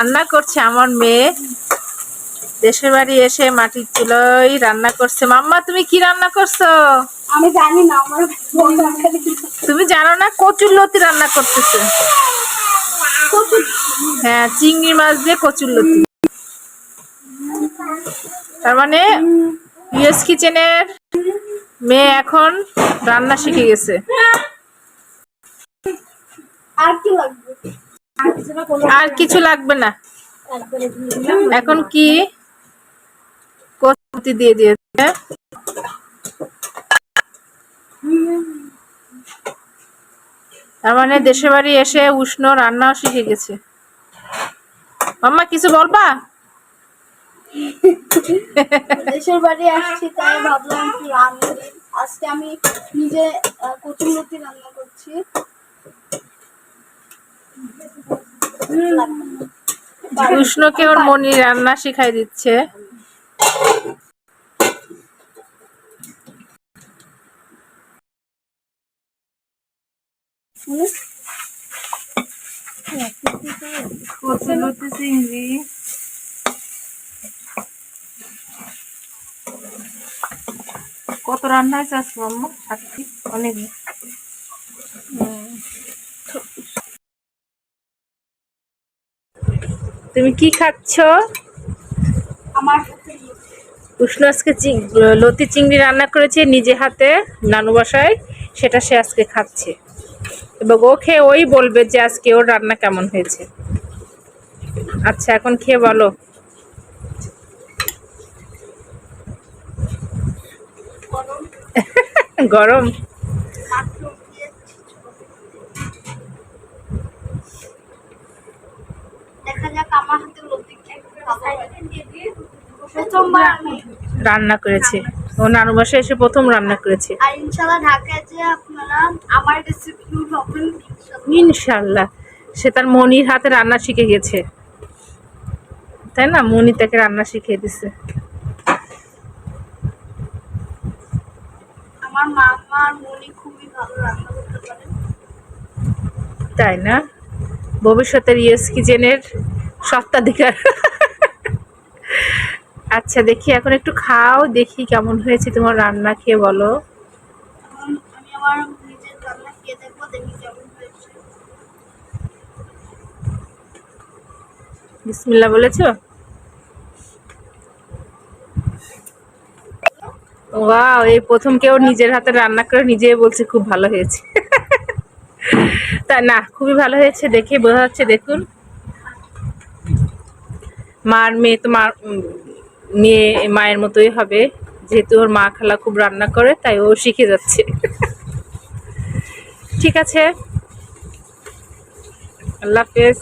রান্না করছে আমার মেয়ে। দেশের বাড়ি এসে মাটির চুলোই রান্না করছে। মাম্মা তুমি কি রান্না করছ? আমি জানি না আমার। তুমি জানো না কচুর লতি রান্না করতেছে? হ্যাঁ চিংড়ি মাছ দিয়ে কচুর লতি। তার মানে ইউএস কিচেনের মেয়ে এখন রান্না শিখে গেছে। আর কি লাগবে? আর কিছু লাগবে না। এখন কি কচুতি দিয়ে দিয়েছে? তার মানে দেশের বাড়ি এসে উষ্ণ রান্নাও শিখে গেছে। মাম্মা, কিছু বলবা? দেশের বাড়ি আসছি, তাই ভাবলাম রান্না আজকে আমি নিজে কচুরলতি রান্না করছি। উষ্ণকে ওর মনি রান্না শিখাই দিচ্ছে। চিংড়ি কত রান্না হয়েছে অনেক তুমি কি খাচ্ছ? আমার উষ্ণ আজকে লতি চিংড়ি রান্না করেছে নিজে হাতে নানু বাসায়। সেটা সে আজকে খাচ্ছে। এবং ও খেয়ে ওই বলবে যে আজকে ওর রান্না কেমন হয়েছে। আচ্ছা এখন খেয়ে বলো। গরম গরম মাত্র দিয়েছি। দেখা যাক আমার হাতে প্রথমবার আমি রান্না করেছে। ও নানু বাসায় এসে প্রথম রান্না করেছে। আর ইনশাল্লাহ ঢাকায় যে আপনারা আমার রেসিপি পাবেন ইনশাল্লাহ। ইনশাল্লাহ সে তার মনির হাতে রান্না শিখে গেছে। তাই না? মনি তাকে রান্না শিখিয়ে দিছে। আমার মামা আর মনি খুবই ভালো রান্না করতে পারে তাই না? ভবিষ্যতের ইয়েস কিচেনের সত্ত্বাধিকার আচ্ছা দেখি এখন একটু খাও দেখি কেমন হয়েছে তোমার রান্না খেয়ে বলো। বিসমিল্লা বলেছ? ওয়াও এই প্রথম কেউ নিজের হাতে রান্না করে নিজেই বলছে খুব ভালো হয়েছে। তা না খুবই ভালো হয়েছে দেখে বোঝা যাচ্ছে দেখুন। মার মেয়ে তো মার মেয়ে মায়ের মতোই হবে। যেহেতু ওর মা খালা খুব রান্না করে, তাই ও শিখে যাচ্ছে। ঠিক আছে। আল্লাহ হাফেজ।